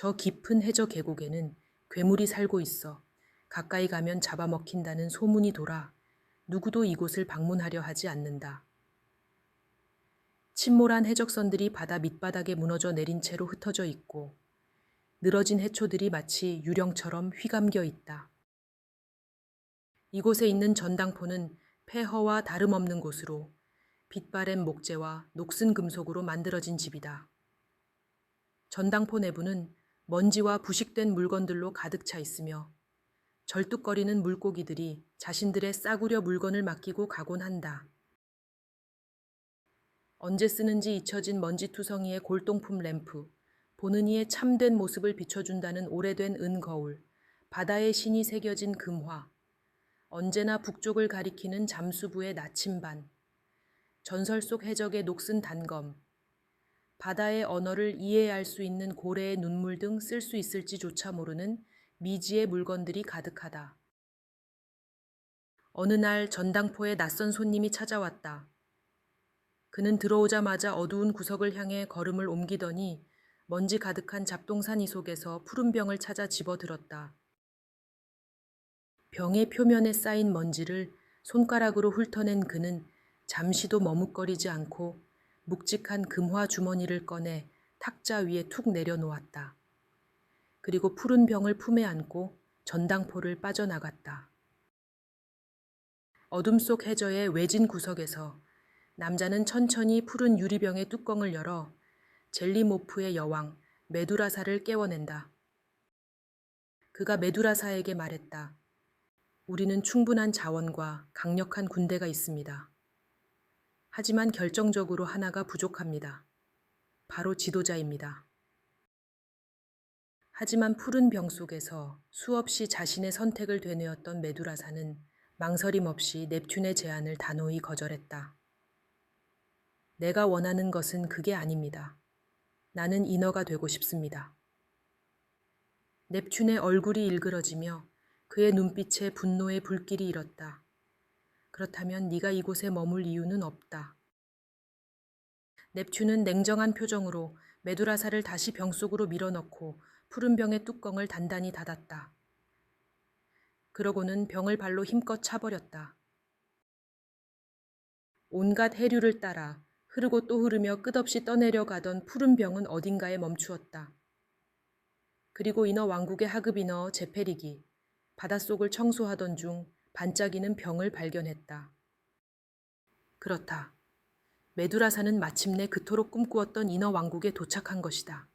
저 깊은 해저 계곡에는 괴물이 살고 있어 가까이 가면 잡아먹힌다는 소문이 돌아 누구도 이곳을 방문하려 하지 않는다. 침몰한 해적선들이 바다 밑바닥에 무너져 내린 채로 흩어져 있고 늘어진 해초들이 마치 유령처럼 휘감겨 있다. 이곳에 있는 전당포는 폐허와 다름없는 곳으로 빛바랜 목재와 녹슨 금속으로 만들어진 집이다. 전당포 내부는 먼지와 부식된 물건들로 가득 차 있으며 절뚝거리는 물고기들이 자신들의 싸구려 물건을 맡기고 가곤 한다. 언제 쓰는지 잊혀진 먼지투성이의 골동품 램프, 보는 이의 참된 모습을 비춰준다는 오래된 은거울, 바다의 신이 새겨진 금화, 언제나 북쪽을 가리키는 잠수부의 나침반, 전설 속 해적의 녹슨 단검, 바다의 언어를 이해할 수 있는 고래의 눈물 등 쓸 수 있을지조차 모르는 미지의 물건들이 가득하다. 어느 날 전당포에 낯선 손님이 찾아왔다. 그는 들어오자마자 어두운 구석을 향해 걸음을 옮기더니 먼지 가득한 잡동사니 속에서 푸른 병을 찾아 집어들었다. 병의 표면에 쌓인 먼지를 손가락으로 훑어낸 그는 잠시도 머뭇거리지 않고 묵직한 금화 주머니를 꺼내 탁자 위에 툭 내려놓았다. 그리고 푸른 병을 품에 안고 전당포를 빠져나갔다. 어둠 속 해저의 외진 구석에서 남자는 천천히 푸른 유리병의 뚜껑을 열어 젤리모프의 여왕 메두라사를 깨워낸다. 그가 메두라사에게 말했다. 우리는 충분한 자원과 강력한 군대가 있습니다. 하지만 결정적으로 하나가 부족합니다. 바로 지도자입니다. 하지만 푸른 병 속에서 수없이 자신의 선택을 되뇌었던 메두라사는 망설임 없이 넵튠의 제안을 단호히 거절했다. 내가 원하는 것은 그게 아닙니다. 나는 인어가 되고 싶습니다. 넵튠의 얼굴이 일그러지며 그의 눈빛에 분노의 불길이 일었다. 그렇다면 네가 이곳에 머물 이유는 없다. 넵튠은 냉정한 표정으로 메두라사를 다시 병 속으로 밀어넣고 푸른 병의 뚜껑을 단단히 닫았다. 그러고는 병을 발로 힘껏 차버렸다. 온갖 해류를 따라 흐르고 또 흐르며 끝없이 떠내려 가던 푸른 병은 어딘가에 멈추었다. 그리고 인어 왕국의 하급 인어 제페릭이 바닷속을 청소하던 중 반짝이는 병을 발견했다. 그렇다. 메두라사는 마침내 그토록 꿈꾸었던 인어 왕국에 도착한 것이다.